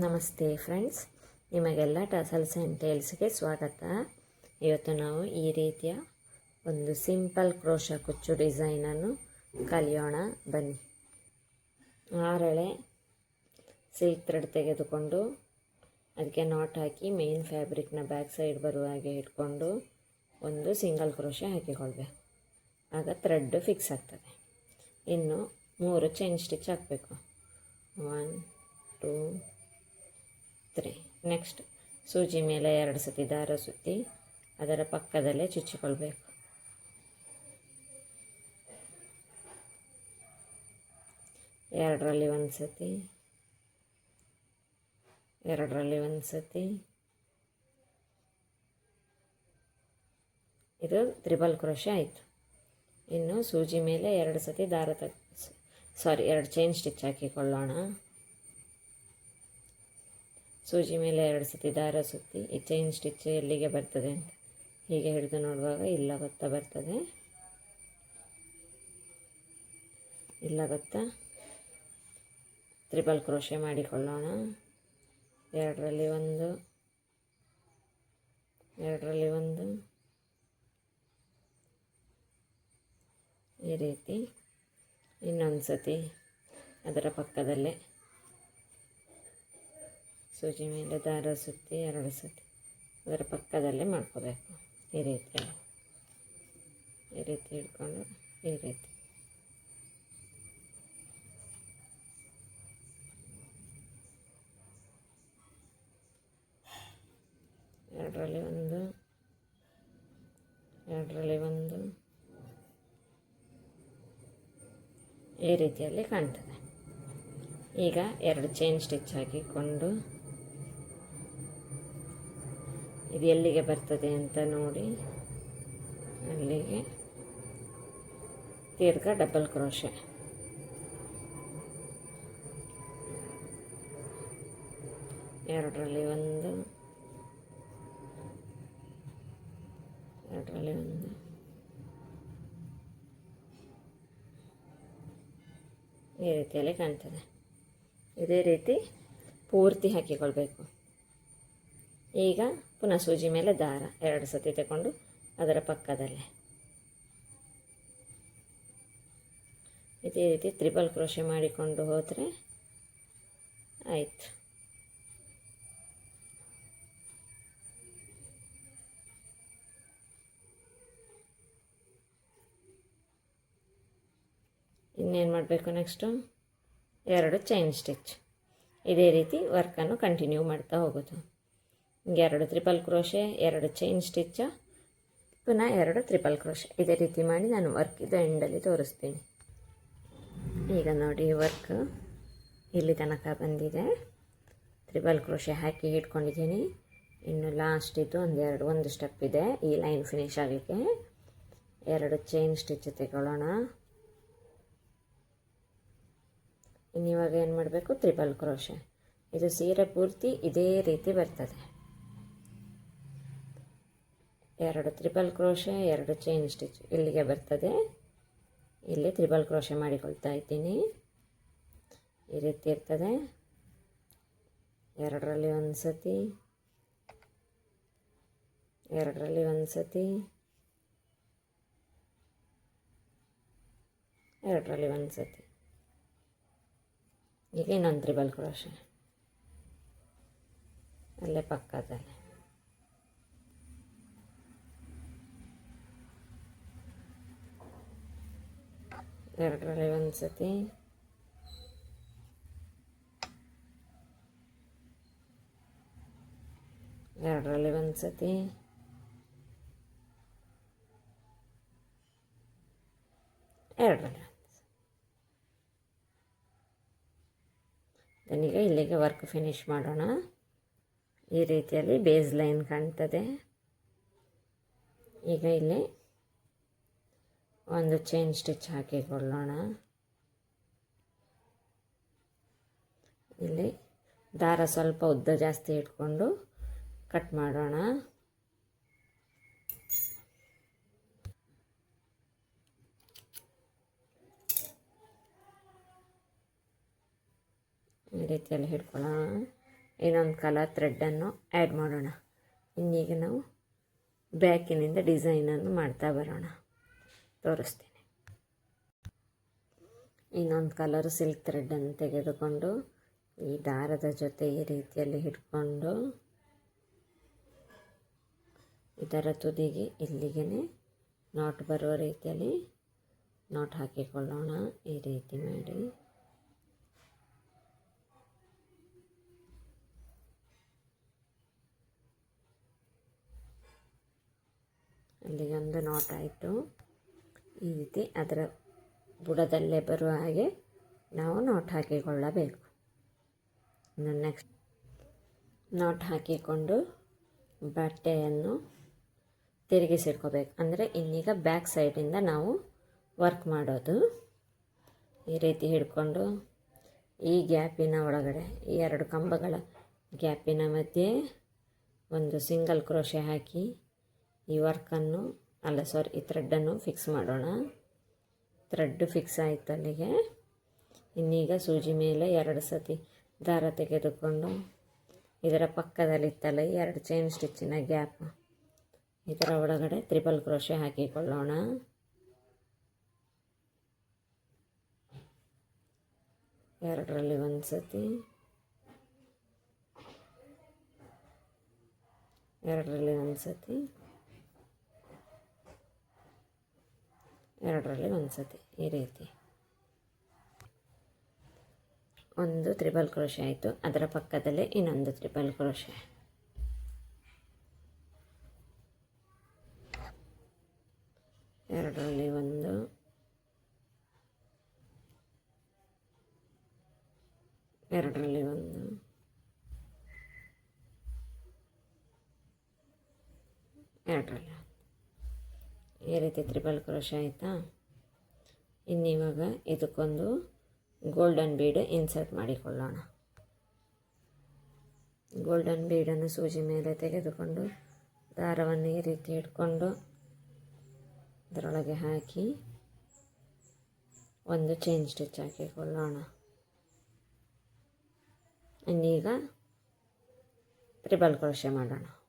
ನಮಸ್ತೆ ಫ್ರೆಂಡ್ಸ್, ನಿಮಗೆಲ್ಲ tassels and ಟೇಲ್ಸ್ಗೆ ಸ್ವಾಗತ. ಇವತ್ತು ನಾವು ಈ ರೀತಿಯ ಒಂದು ಸಿಂಪಲ್ ಕ್ರೋಶ ಕುಚ್ಚು ಡಿಸೈನನ್ನು ಕಲಿಯೋಣ. ಬನ್ನಿ. ಆರಳೆ ಸಿಲ್ಕ್ ಥ್ರೆಡ್ ತೆಗೆದುಕೊಂಡು ಅದಕ್ಕೆ ನಾಟ್ ಹಾಕಿ ಮೇನ್ ಫ್ಯಾಬ್ರಿಕ್ನ ಬ್ಯಾಕ್ ಸೈಡ್ ಬರುವ ಹಾಗೆ ಇಟ್ಕೊಂಡು ಒಂದು ಸಿಂಗಲ್ ಕ್ರೋಶ ಹಾಕಿಕೊಳ್ಬೇಕು. ಆಗ ಥ್ರೆಡ್ ಫಿಕ್ಸ್ ಆಗ್ತದೆ. ಇನ್ನು ಮೂರು ಚೈನ್ ಸ್ಟಿಚ್ ಹಾಕಬೇಕು. One two three. ನೆಕ್ಸ್ಟ್ ಸೂಜಿ ಮೇಲೆ ಎರಡು ಸತಿ ದಾರ ಸುತ್ತಿ, ಅದರ ಪಕ್ಕದಲ್ಲೇ ಚುಚ್ಚಿಕೊಳ್ಬೇಕು. ಎರಡರಲ್ಲಿ ಒಂದು ಸತಿ, ಎರಡರಲ್ಲಿ ಒಂದು ಸತಿ. ಇದು ತ್ರಿಬಲ್ ಕ್ರೋಶ ಆಯಿತು. ಇನ್ನು ಸೂಜಿ ಮೇಲೆ ಎರಡು ಸತಿ ದಾರ ತ ಸಾರಿ ಎರಡು ಚೈನ್ ಸ್ಟಿಚ್ ಹಾಕಿಕೊಳ್ಳೋಣ ಸೂಜಿ ಮೇಲೆ ಎರಡು ಸತಿ ದಾರ ಸುತ್ತಿ ಈ ಚೈನ್ ಸ್ಟಿಚ್ ಎಲ್ಲಿಗೆ ಬರ್ತದೆ ಅಂತ ಹೀಗೆ ಹಿಡಿದು ನೋಡುವಾಗ ಇಲ್ಲ ಗೊತ್ತಾ ಬರ್ತದೆ? ಇಲ್ಲ ಗೊತ್ತಾ? ತ್ರಿಪಲ್ ಕ್ರೋಶೆ ಮಾಡಿಕೊಳ್ಳೋಣ. ಎರಡರಲ್ಲಿ ಒಂದು ಎರಡರಲ್ಲಿ ಒಂದು. ಈ ರೀತಿ ಇನ್ನೊಂದು ಸತಿ ಅದರ ಪಕ್ಕದಲ್ಲೇ. ಸೂಜಿ ಮೇಲೆ ದಾರ ಸುತ್ತಿ, ಎರಡು ಸುತ್ತಿ ಅದರ ಪಕ್ಕದಲ್ಲೇ ಮಾಡ್ಕೋಬೇಕು. ಈ ರೀತಿ ಈ ರೀತಿ ಹಿಡ್ಕೊಂಡು ಈ ರೀತಿ. ಎರಡರಲ್ಲಿ ಒಂದು ಎರಡರಲ್ಲಿ ಒಂದು. ಈ ರೀತಿಯಲ್ಲಿ ಕಾಣ್ತದೆ. ಈಗ ಎರಡು ಚೈನ್ ಸ್ಟಿಚ್ ಹಾಕಿಕೊಂಡು ಇದು ಎಲ್ಲಿಗೆ ಬರ್ತದೆ ಅಂತ ನೋಡಿ. ಅಲ್ಲಿಗೆ ತೀರ್ಘ ಡಬಲ್ ಕ್ರೋಶೆ ಎರಡರಲ್ಲಿ ಒಂದು ಎರಡರಲ್ಲಿ ಒಂದು. ಈ ರೀತಿಯಲ್ಲಿ ಕಾಣ್ತದೆ. ಇದೇ ರೀತಿ ಪೂರ್ತಿ ಹಾಕಿಕೊಳ್ಬೇಕು. ಈಗ ಪುನಃ ಸೂಜಿ ಮೇಲೆ ದಾರ, ಎರಡು ಸತಿ ತಗೊಂಡು ಅದರ ಪಕ್ಕದಲ್ಲೇ. ಇದೇ ರೀತಿ ತ್ರಿಬಲ್ ಕ್ರೋಶೆ ಮಾಡಿಕೊಂಡು ಹೋದರೆ ಆಯಿತು. ಇನ್ನೇನು ಮಾಡಬೇಕು ನೆಕ್ಸ್ಟು? ಎರಡು ಚೈನ್ ಸ್ಟಿಚ್. ಇದೇ ರೀತಿ ವರ್ಕನ್ನು ಕಂಟಿನ್ಯೂ ಮಾಡ್ತಾ ಹೋಗೋದು. ಎರಡು ತ್ರಿಪಲ್ ಕ್ರೋಶೆ ಎರಡು ಚೈನ್ ಸ್ಟಿಚ್ಚ ಪುನಃ ಎರಡು ತ್ರಿಪಲ್ ಕ್ರೋಶೆ ಇದೇ ರೀತಿ ಮಾಡಿ ನಾನು ವರ್ಕ್ ಇದು ಎಂಡಲ್ಲಿ ತೋರಿಸ್ತೀನಿ. ಈಗ ನೋಡಿ ವರ್ಕ್ ಇಲ್ಲಿ ತನಕ ಬಂದಿದೆ. ತ್ರಿಬಲ್ ಕ್ರೋಶೆ ಹಾಕಿ ಇಟ್ಕೊಂಡಿದ್ದೀನಿ. ಇನ್ನು ಲಾಸ್ಟ್ ಇದು ಒಂದೆರಡು ಒಂದು ಸ್ಟೆಪ್ ಇದೆ. ಈ ಲೈನ್ ಫಿನಿಶ್ ಆಗಲಿಕ್ಕೆ ಎರಡು ಚೈನ್ ಸ್ಟಿಚ್ ತೆಗೊಳ್ಳೋಣ. ಇನ್ನು ಇವಾಗ ಏನು ಮಾಡಬೇಕು? ತ್ರಿಬಲ್ ಕ್ರೋಶೆ ಇದು ಸೀರೆ ಪೂರ್ತಿ ಇದೇ ರೀತಿ ಬರ್ತದೆ. ಎರಡು ತ್ರಿಬಲ್ ಕ್ರೋಶೆ ಎರಡು ಚೈನ್ ಸ್ಟಿಚ್ ಇಲ್ಲಿಗೆ ಬರ್ತದೆ. ಇಲ್ಲಿ ತ್ರಿಬಲ್ ಕ್ರೋಶೆ ಮಾಡಿಕೊಳ್ತಾ ಇದ್ದೀನಿ. ಈ ರೀತಿ ಇರ್ತದೆ. ಎರಡರಲ್ಲಿ ಒಂದು ಸತಿ ಎರಡರಲ್ಲಿ ಒಂದು ಸತಿ ಎರಡರಲ್ಲಿ ಒಂದು ಸತಿ ಈಗ ಇನ್ನೊಂದು ತ್ರಿಬಲ್ ಕ್ರೋಶೆ ಅಲ್ಲೇ ಪಕ್ಕದಲ್ಲೇ. ಎರಡರಲ್ಲಿ ಒಂದು ಸತಿ ಎರಡರಲ್ಲಿ ಒಂದು ಸತಿ ಎರಡರಲ್ಲಿ ಈಗ ಇಲ್ಲಿಗೆ ವರ್ಕ್ ಫಿನಿಶ್ ಮಾಡೋಣ ಈ ರೀತಿಯಲ್ಲಿ ಬೇಸ್ ಲೈನ್ ಕಾಣ್ತದೆ ಈಗ ಇಲ್ಲಿ ಒಂದು ಚೈನ್ ಸ್ಟಿಚ್ ಹಾಕಿಕೊಳ್ಳೋಣ ಇಲ್ಲಿ ದಾರ ಸ್ವಲ್ಪ ಉದ್ದ ಜಾಸ್ತಿ ಇಟ್ಕೊಂಡು ಕಟ್ ಮಾಡೋಣ. ಈ ರೀತಿಯಲ್ಲಿ ಹಿಡ್ಕೊಳ್ಳೋಣ ಇನ್ನೊಂದು ಕಲರ್ ಥ್ರೆಡ್ಡನ್ನು ಆ್ಯಡ್ ಮಾಡೋಣ. ಇನ್ನೀಗ ನಾವು ಬ್ಯಾಕಿನಿಂದ ಡಿಸೈನನ್ನು ಮಾಡ್ತಾ ಬರೋಣ. ತೋರಿಸ್ತೀನಿ. ಇನ್ನೊಂದು ಕಲರ್ ಸಿಲ್ಕ್ ಥ್ರೆಡ್ಡನ್ನು ತೆಗೆದುಕೊಂಡು ಈ ದಾರದ ಜೊತೆ ಈ ರೀತಿಯಲ್ಲಿ ಹಿಡ್ಕೊಂಡು ಇದರ ತುದಿಗೆ ಇಲ್ಲಿಗೆ ನಾಟ್ ಬರುವ ರೀತಿಯಲ್ಲಿ ನಾಟ್ ಹಾಕಿಕೊಳ್ಳೋಣ. ಈ ರೀತಿ ಮಾಡಿ. ಅಲ್ಲಿಗೆ ಒಂದು ನಾಟ್ ಆಯಿತು. ಈ ರೀತಿ ಅದರ ಬುಡದಲ್ಲೇ ಬರುವ ಹಾಗೆ ನಾವು ನಾಟ್ ಹಾಕಿಕೊಳ್ಳಬೇಕು. ಇನ್ನು ನೆಕ್ಸ್ಟ್ ನಾಟ್ ಹಾಕಿಕೊಂಡು ಬಟ್ಟೆಯನ್ನು ತಿರುಗಿಸಿಡ್ಕೋಬೇಕು ಅಂದರೆ ಇನ್ನೀಗ ಬ್ಯಾಕ್ ಸೈಡಿಂದ ನಾವು ವರ್ಕ್ ಮಾಡೋದು. ಈ ರೀತಿ ಹಿಡ್ಕೊಂಡು ಈ ಗ್ಯಾಪಿನ ಒಳಗಡೆ, ಈ ಎರಡು ಕಂಬಗಳ ಗ್ಯಾಪಿನ ಮಧ್ಯೆ ಒಂದು ಸಿಂಗಲ್ ಕ್ರೋಶೆ ಹಾಕಿ ಈ ವರ್ಕನ್ನು ಅಲ್ಲ ಸಾರಿ ಈ ಥ್ರೆಡ್ಡನ್ನು ಫಿಕ್ಸ್ ಮಾಡೋಣ. ಥ್ರೆಡ್ ಫಿಕ್ಸ್ ಆಯಿತು ಅಲ್ಲಿಗೆ. ಇನ್ನೀಗ ಸೂಜಿ ಮೇಲೆ ಎರಡು ಸತಿ ದಾರ ತೆಗೆದುಕೊಂಡು ಇದರ ಪಕ್ಕದಲ್ಲಿತ್ತಲ್ಲ ಇತ್ತಲ್ಲ ಎರಡು ಚೈನ್ ಸ್ಟಿಚ್ಚಿನ ಗ್ಯಾಪ್ ಇದರ ಒಳಗಡೆ ತ್ರಿಬಲ್ ಕ್ರೋಶೆ ಹಾಕಿಕೊಳ್ಳೋಣ. ಎರಡರಲ್ಲಿ ಒಂದು ಸತಿ. ಎರಡರಲ್ಲಿ ಒಂದು ಸತಿ. ಎರಡರಲ್ಲಿ ಒಂದು ಸತಿ ಈ ರೀತಿ. ಒಂದು ತ್ರಿಬಲ್ ಕ್ರೋಶೆ ಆಯಿತು. ಅದರ ಪಕ್ಕದಲ್ಲೇ ಇನ್ನೊಂದು ತ್ರಿಬಲ್ ಕ್ರೋಶೆ. ಎರಡರಲ್ಲಿ ಒಂದು. ಎರಡರಲ್ಲಿ ಒಂದು. ಎರಡರಲ್ಲಿ ಈ ರೀತಿ ತ್ರಿಬಲ್ ಕ್ರೋಶ ಆಯಿತಾ? ಇನ್ನಿವಾಗ ಇದಕ್ಕೊಂದು ಗೋಲ್ಡನ್ ಬೀಡ್ ಇನ್ಸರ್ಟ್ ಮಾಡಿಕೊಳ್ಳೋಣ. ಗೋಲ್ಡನ್ ಬೀಡನ್ನು ಸೂಜಿ ಮೇಲೆ ತೆಗೆದುಕೊಂಡು ದಾರವನ್ನು ಈ ರೀತಿ ಇಟ್ಕೊಂಡು ಅದರೊಳಗೆ ಹಾಕಿ ಒಂದು ಚೈನ್ ಸ್ಟಿಚ್ ಹಾಕಿಕೊಳ್ಳೋಣ. ಇನ್ನೀಗ ತ್ರಿಬಲ್ ಕ್ರೋಶೆ ಮಾಡೋಣ.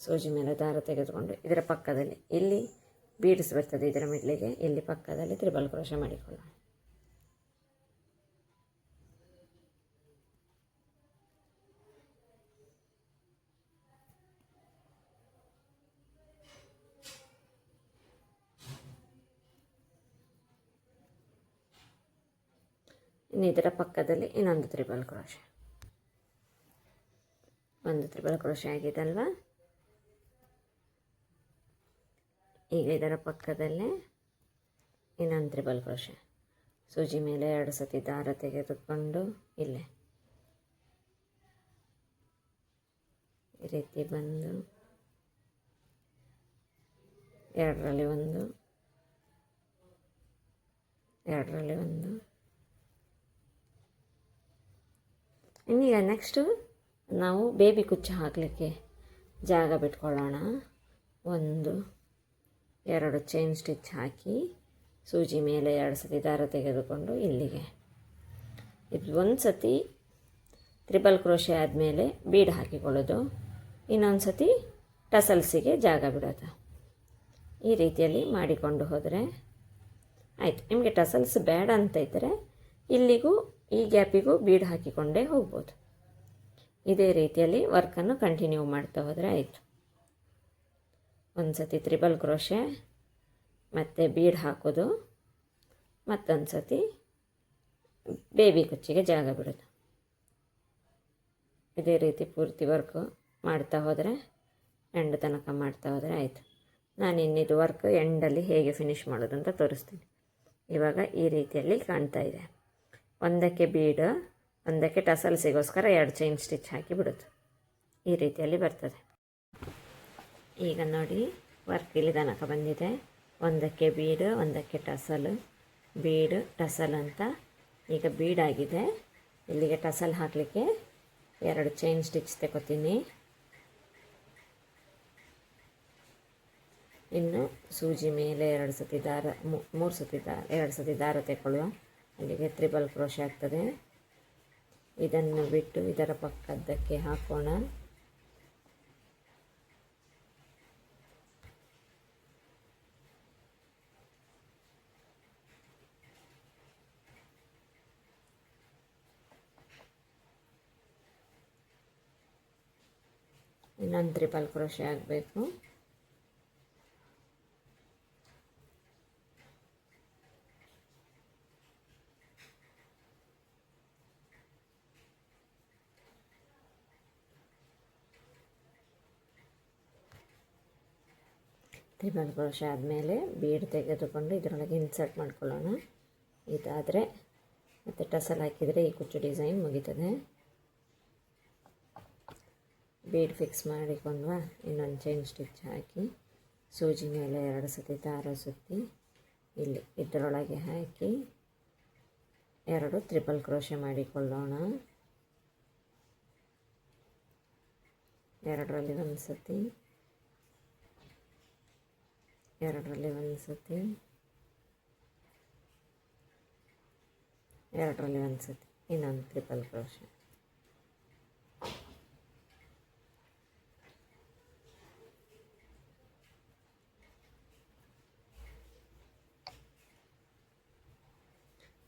ಸೂಜಿ ಮೇಲೆ ದಾರ ತೆಗೆದುಕೊಂಡು ಇದರ ಪಕ್ಕದಲ್ಲಿ ಇಲ್ಲಿ ಬೀಡ್ಸ್ ಬರ್ತದೆ ಇದರ ಮಿಡ್ಲಿಗೆ ಇಲ್ಲಿ ಪಕ್ಕದಲ್ಲಿ ತ್ರಿಬಲ್ ಕ್ರೋಶ ಮಾಡಿಕೊಳ್ಳೋಣ. ಇನ್ನು ಇದರ ಪಕ್ಕದಲ್ಲಿ ಇನ್ನೊಂದು ತ್ರಿಬಲ್ ಕ್ರೋಶ. ಒಂದು ತ್ರಿಬಲ್ ಕ್ರೋಶ ಆಗಿದೆ ಅಲ್ವಾ? ಈಗ ಇದರ ಪಕ್ಕದಲ್ಲೇ ಇನ್ನೊಂದು ತ್ರಿಬಲ್ ಕ್ರೋಶೆ. ಸೂಜಿ ಮೇಲೆ ಎರಡು ಸತಿ ದಾರ ತೆಗೆದುಕೊಂಡು ಇಲ್ಲೇ. ಈ ರೀತಿ ಬಂದು ಎರಡರಲ್ಲಿ ಒಂದು ಎರಡರಲ್ಲಿ ಒಂದು. ಇನ್ನೀಗ ನೆಕ್ಸ್ಟು ನಾವು ಬೇಬಿ ಕುಚ್ಚು ಹಾಕಲಿಕ್ಕೆ ಜಾಗ ಬಿಟ್ಕೊಳ್ಳೋಣ. ಒಂದು ಎರಡು ಚೈನ್ ಸ್ಟಿಚ್ ಹಾಕಿ ಸೂಜಿ ಮೇಲೆ ಎರಡು ಸತಿ ದಾರ ತೆಗೆದುಕೊಂಡು ಇಲ್ಲಿಗೆ. ಇದು ಒಂದು ಸತಿ ತ್ರಿಬಲ್ ಕ್ರೋಶೆ ಆದಮೇಲೆ ಬೀಡ್ ಹಾಕಿಕೊಳ್ಳೋದು. ಇನ್ನೊಂದು ಸತಿ ಟಸಲ್ಸಿಗೆ ಜಾಗ ಬಿಡೋದು. ಈ ರೀತಿಯಲ್ಲಿ ಮಾಡಿಕೊಂಡು ಹೋದರೆ ಆಯಿತು. ನಿಮಗೆ ಟಸಲ್ಸ್ ಬೇಡ ಅಂತ ಇದ್ದರೆ ಇಲ್ಲಿಗೂ ಈ ಗ್ಯಾಪಿಗೂ ಬೀಡ್ ಹಾಕಿಕೊಂಡೇ ಹೋಗ್ಬೋದು. ಇದೇ ರೀತಿಯಲ್ಲಿ ವರ್ಕನ್ನು ಕಂಟಿನ್ಯೂ ಮಾಡ್ತಾ ಹೋದರೆ ಆಯಿತು. ಒಂದು ಸತಿ ತ್ರಿಬಲ್ ಕ್ರೋಶೆ, ಮತ್ತು ಬೀಡ್ ಹಾಕೋದು ಮತ್ತೊಂದು ಸತಿ ಬೇಬಿ ಕುಚ್ಚಿಗೆ ಜಾಗ ಬಿಡೋದು. ಇದೇ ರೀತಿ ಪೂರ್ತಿ ವರ್ಕು ಮಾಡ್ತಾ ಹೋದರೆ, ಎಂಡ್ ತನಕ ಮಾಡ್ತಾ ಹೋದರೆ ಆಯಿತು. ನಾನು ಇನ್ನಿದು ವರ್ಕ್ ಎಂಡಲ್ಲಿ ಹೇಗೆ ಫಿನಿಷ್ ಮಾಡೋದು ಅಂತ ತೋರಿಸ್ತೀನಿ. ಇವಾಗ ಈ ರೀತಿಯಲ್ಲಿ ಕಾಣ್ತಾ ಇದೆ. ಒಂದಕ್ಕೆ ಬೀಡ್, ಒಂದಕ್ಕೆ ಟಸಲ್ಸಿಗೋಸ್ಕರ ಎರಡು ಚೈನ್ ಸ್ಟಿಚ್ ಹಾಕಿ ಬಿಡೋದು ಈ ರೀತಿಯಲ್ಲಿ ಬರ್ತದೆ. ಈಗ ನೋಡಿ ವರ್ಕ್ ಇಲ್ಲಿ ತನಕ ಬಂದಿದೆ. ಒಂದಕ್ಕೆ ಬೀಡು, ಒಂದಕ್ಕೆ ಟಸಲು. ಬೀಡು, ಟಸಲ್ ಅಂತ ಈಗ ಬೀಡಾಗಿದೆ. ಇಲ್ಲಿಗೆ ಟಸಲ್ ಹಾಕಲಿಕ್ಕೆ ಎರಡು ಚೈನ್ ಸ್ಟಿಚ್ ತಗೋತೀನಿ ಇನ್ನು ಸೂಜಿ ಮೇಲೆ ಎರಡು ಸತಿ ದಾರ ಮೂರು ಸತಿ ದಾರ, ಎರಡು ಸತಿ ದಾರ ತೆಕ್ಕೊಳ್ಳುವ. ಅಲ್ಲಿಗೆ ತ್ರಿಬಲ್ ಕ್ರೋಶೆ ಆಗ್ತದೆ. ಇದನ್ನು ಬಿಟ್ಟು ಇದರ ಪಕ್ಕದ್ದಕ್ಕೆ ಹಾಕೋಣ. ಇನ್ನೊಂದು ತ್ರಿಪಲ್ ಕ್ರೋಶೆ ಆಗಬೇಕು ತ್ರಿಬಲ್ ಕ್ರೋಶ ಆದಮೇಲೆ ಬೀಡ್ ತೆಗೆದುಕೊಂಡು ಇದರೊಳಗೆ ಇನ್ಸರ್ಟ್ ಮಾಡ್ಕೊಳ್ಳೋಣ. ಇದಾದರೆ ಮತ್ತು ಟಸಲ್ ಹಾಕಿದರೆ ಈ ಕುಚ್ಚು ಡಿಸೈನ್ ಮುಗೀತದೆ. ಬೀಡ್ ಫಿಕ್ಸ್ ಮಾಡಿಕೊಂಡ್ವಾ ಇನ್ನೊಂದು ಚೈನ್ ಸ್ಟಿಚ್ ಹಾಕಿ ಸೂಜಿ ಮೇಲೆ ಎರಡು ಸತಿ ದಾರ ಸುತ್ತಿ, ಇಲ್ಲಿ ಇದರೊಳಗೆ ಹಾಕಿ ಎರಡು ತ್ರಿಪಲ್ ಕ್ರೋಶೆ ಮಾಡಿಕೊಳ್ಳೋಣ. ಎರಡರಲ್ಲಿ ಒಂದು ಸತಿ, ಎರಡರಲ್ಲಿ ಒಂದು ಸತಿ, ಎರಡರಲ್ಲಿ ಒಂದು ಸತಿ, ಇನ್ನೊಂದು ತ್ರಿಪಲ್ ಕ್ರೋಶೆ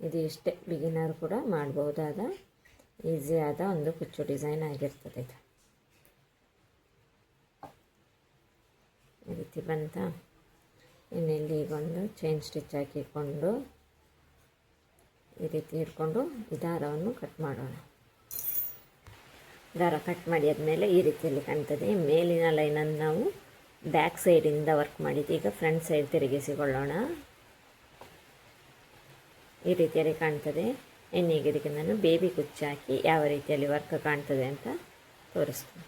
ಇದು ಇಷ್ಟೇ. ಬಿಗಿನರ್ ಕೂಡ ಮಾಡ್ಬೋದಾದ ಈಸಿಯಾದ ಒಂದು ಕುಚ್ಚು ಡಿಸೈನ್ ಆಗಿರ್ತದೆ ಇದು. ಈ ರೀತಿ ಬಂತ. ಇನ್ನಿಲ್ಲಿ ಈಗೊಂದು ಚೈನ್ ಸ್ಟಿಚ್ ಹಾಕಿಕೊಂಡು ಈ ರೀತಿ ಇಟ್ಕೊಂಡು ದಾರವನ್ನು ಕಟ್ ಮಾಡೋಣ. ದಾರ ಕಟ್ ಮಾಡಿ ಆದಮೇಲೆ ಈ ರೀತಿಯಲ್ಲಿ ಕಾಣ್ತದೆ. ಮೇಲಿನ ಲೈನನ್ನು ನಾವು ಬ್ಯಾಕ್ ಸೈಡಿಂದ ವರ್ಕ್ ಮಾಡಿದ್ದು. ಈಗ ಫ್ರಂಟ್ ಸೈಡ್ ತಿರುಗಿಸಿಕೊಳ್ಳೋಣ. ಈ ರೀತಿಯಲ್ಲಿ ಕಾಣ್ತದೆ. ಎಣ್ಣೆಗೆ ಇದಕ್ಕೆ ನಾನು ಬೇಬಿ ಕುಚ್ಚು ಹಾಕಿ ಯಾವ ರೀತಿಯಲ್ಲಿ ವರ್ಕ್ ಕಾಣ್ತದೆ ಅಂತ ತೋರಿಸ್ತೀನಿ.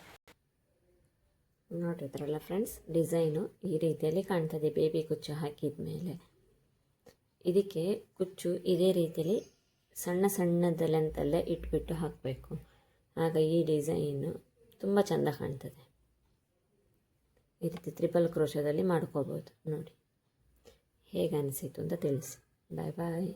ನೋಡಿದ್ರಲ್ಲ ಫ್ರೆಂಡ್ಸ್, ಡಿಸೈನು ಈ ರೀತಿಯಲ್ಲಿ ಕಾಣ್ತದೆ ಬೇಬಿ ಕುಚ್ಚು ಹಾಕಿದ ಮೇಲೆ ಇದಕ್ಕೆ ಕುಚ್ಚು ಇದೇ ರೀತಿಯಲ್ಲಿ ಸಣ್ಣ ಸಣ್ಣದ ಲೆಂತಲ್ಲೇ ಇಟ್ಬಿಟ್ಟು ಹಾಕಬೇಕು. ಆಗ ಈ ಡಿಸೈನು ತುಂಬ ಚೆಂದ ಕಾಣ್ತದೆ. ಈ ರೀತಿ ತ್ರಿಪಲ್ ಕ್ರೋಶದಲ್ಲಿ ಮಾಡ್ಕೋಬೋದು. ನೋಡಿ, ಹೇಗೆ ಅನಿಸಿತು ಅಂತ ತಿಳಿಸಿ. ಬಾಯ್ ಬಾಯ್.